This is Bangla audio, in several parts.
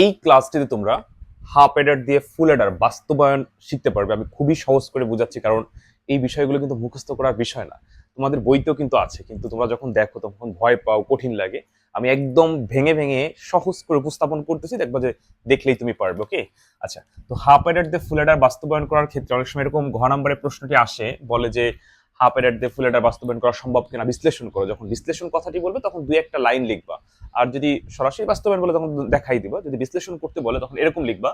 এই ক্লাসটিতে তোমরা হাফ এডার দিয়ে ফুল এডার বাস্তবায়ন শিখতে পারবে। আমি খুবই সহজ করে বোঝাচ্ছি, কারণ এই বিষয়গুলো কিন্তু মুখস্থ করার বিষয় না। তোমাদের বইতেও কিন্তু আছে, কিন্তু তোমরা যখন দেখো তখন ভয় পাও, কঠিন লাগে। আমি একদম ভেঙে ভেঙে সহজ করে উপস্থাপন করতেছি, দেখবা যে দেখলেই তুমি পারবে ওকে আচ্ছা তো হাফ এডার দিয়ে ফুল এডার বাস্তবায়ন করার ক্ষেত্রে অনেক সময় এরকম ঘ নম্বরের প্রশ্নটি আসে, বলে যে হাফ এডার দিয়ে ফুল এডার বাস্তবায়ন করা সম্ভব কিনা বিশ্লেষণ করো। যখন বিশ্লেষণ কথাটি বলবে, তখন দুই একটা লাইন লিখবা। আর যদি সরাসরি বাস্তবায়ন বলে, তখন দেখাই দিবা। যদি বিশ্লেষণ করতে বলে, তখন এরকম লিখবা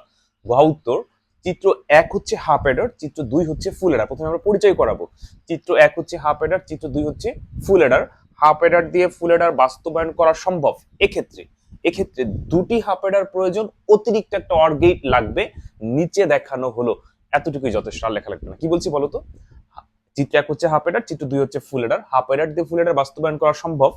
ঘ উত্তর, চিত্র এক হচ্ছে হাফ এডার চিত্র দুই হচ্ছে ফুল এডার প্রথমে আমরা পরিচয় করাবো। চিত্র এক হচ্ছে হাফ এডার চিত্র দুই হচ্ছে ফুল এডার হাফ এডার দিয়ে ফুল এডার বাস্তবায়ন করা সম্ভব এক্ষেত্রে। এক্ষেত্রে দুটি হাফ এডার প্রয়োজন, অতিরিক্ত একটা অর্গেট লাগবে, নিচে দেখানো হলো। এতটুকুই যথেষ্ট, আর লেখা লাগবে না। কি বলছি বলো তো? চিত্র এক হচ্ছে হাফ এডার চিত্র দুই হচ্ছে ফুল এডার হাফ এডার দিয়ে ফুল এডার বাস্তবায়ন করা সম্ভব,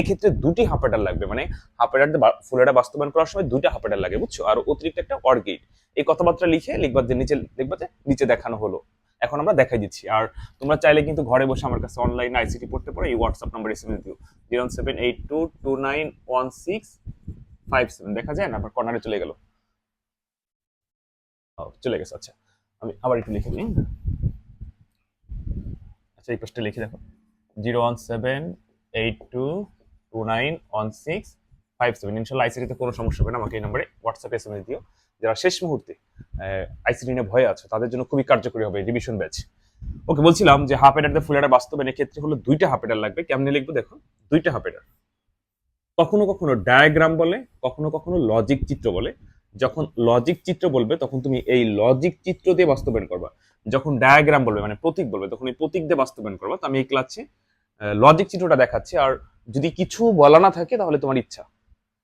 এক্ষেত্রে দুটি হাফ এডার লাগবে। মানে হাফ এডার দিয়ে ফুল এডার বাস্তবায়ন করার সময় দুইটা হাফ এডার লাগে, বুঝছ? আর অতিরিক্ত একটা অর্গেট এই কথাবার্তা লিখে লিখবা যে নিচে লিখবা যে নিচে দেখানো হলো। এখন আমরা দেখাই দিচ্ছি। আর তোমরা চাইলে কিন্তু ঘরে বসে আমার কাছে অনলাইন আইসিটি পড়তে পারো। এই হোয়াটসঅ্যাপ নাম্বার এসএমএস দিও। Zero seven eight two two nine one six five seven দেখা যায় না? আবার কর্নারে চলে গেল। চলে গেছে। আচ্ছা আমি আবার একটু লিখে নিই। এই পোস্টে লিখে দেখো। Zero one seven eight two two nine one six five seven. ইনশাল্লাহ আইসিটিতে কোনো সমস্যা হবে না। আমাকে এই নম্বরে হোয়াটসঅ্যাপে এসএমএস দিও। যারা শেষ মুহূর্তে আইসিটি নিয়ে ভয়ে আছে, তাদের জন্য খুবই কার্যকরী হবে রিভিশন ব্যাচ ওকে বলছিলাম যে হাফ এডার ফুল এডার বাস্তবায়নের ক্ষেত্রে হলো দুইটা হাফ এডার লাগবে। কেমনে লিখব দেখো? দুইটা হাফ এডার কখনো কখনো ডায়াগ্রাম বলে, কখনো কখনো লজিক চিত্র বলে। যখন লজিক চিত্র বলবে, তখন তুমি এই লজিক চিত্র দিয়ে বাস্তবায়ন করবা। যখন ডায়াগ্রাম বলবে মানে প্রতীক বলবে, তখন এই প্রতীক দিয়ে বাস্তবায়ন করবা। তো আমি এই ক্লাসে লজিক চিত্রটা দেখাচ্ছি। আর যদি কিছু বলা না থাকে, তাহলে তোমার ইচ্ছা।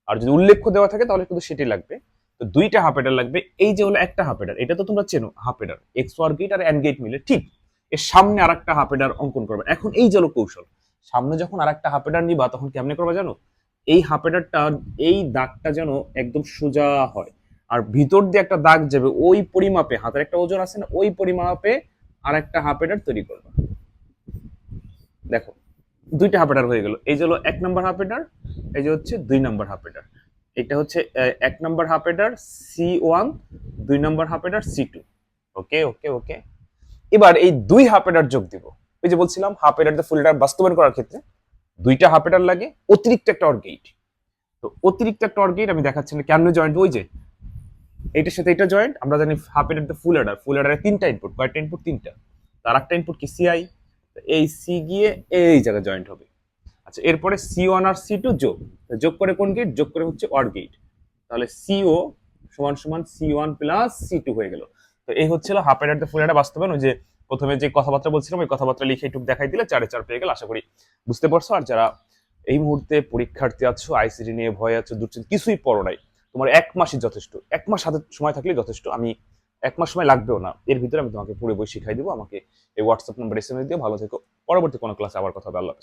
আর যদি উল্লেখ্য দেওয়া থাকে, তাহলে কিন্তু সেটি লাগবে। তো দুইটা হাফ এডার লাগবে। এই যে হলো একটা হাফ এডার এটা তো তোমরা চেনো half adder X or gate R and gate মিলে। ঠিক, এর সামনে আর একটা হাফ এডার অঙ্কন করবে। এখন এই যে হলো কৌশল, সামনে যখন আর একটা হাফ এডার নিবা, তখন কেমনে করবা জানো? এই হাফ এডারটা এই দাগটা যেন একদম সোজা হয়। আর ভিতর দিয়ে একটা দাগ যাবে ওই পরিমাপে, হাতের একটা ওজন আছে না, ওই পরিমাপে আর একটা হাফ এডার তৈরি করবে। দেখো, দুইটা হাফ এডার হয়ে গেল। এই যে হলো এক নম্বর হাফ এডার এই যে হচ্ছে দুই নম্বর হাফ এডার এটা হচ্ছে এক নম্বর হাফ এডার সি ওয়ান দুই নম্বর half adder C two okay okay okay এবার এই দুই হাফ এডার যোগ দিব। ওই যে বলছিলাম হাফ এডার ফুল এডার বাস্তবায়ন করার ক্ষেত্রে দুইটা হাফ এডার লাগে, অতিরিক্ত একটা অর্গেট তো অতিরিক্ত একটা অর্গেট আমি দেখাচ্ছি না কেমন জয়েন্ট ওই যে এইটার সাথে এটা জয়েন্ট আমরা জানি half adder full adder full এডারে তিনটা ইনপুট কয়টা ইনপুট তিনটা। তার একটা ইনপুট কি? সিআই এই সি গিয়ে এই জায়গায় জয়েন্ট হবে। আচ্ছা এরপরে সি ওয়ান আর সি টু যোগ। যোগ করে কোন গেট যোগ করে হচ্ছে অর গেট তাহলে সিও সমান সমান C one plus C two হয়ে গেল। তো এই হচ্ছিল হাফ এডার ফুল এডার বাস্তবায়ন। যে প্রথমে যে কথাবার্তা বলছিলাম, ওই কথাবার্তা লিখে একটু দেখাই দিলে চারে চার পেয়ে গেল, আশা করি বুঝতে পারছ। আর যারা এই মুহূর্তে পরীক্ষার্থী আছো আইসিডি নিয়ে ভয় আছো, দুশ্চিন্তা, কিছুই পড়ো নাই। তোমার এক মাসই যথেষ্ট। এক মাস হাতে সময় থাকলে যথেষ্ট। আমি এক মাস সময় লাগবেও না। এর ভিতরে আমি তোমাকে পুরো বই শিখাই দিব। আমাকে এই WhatsApp number S M S দিয়ে ভালো থেকো। পরবর্তী কোনো ক্লাসে আবার কথা হবে। আল্লাহ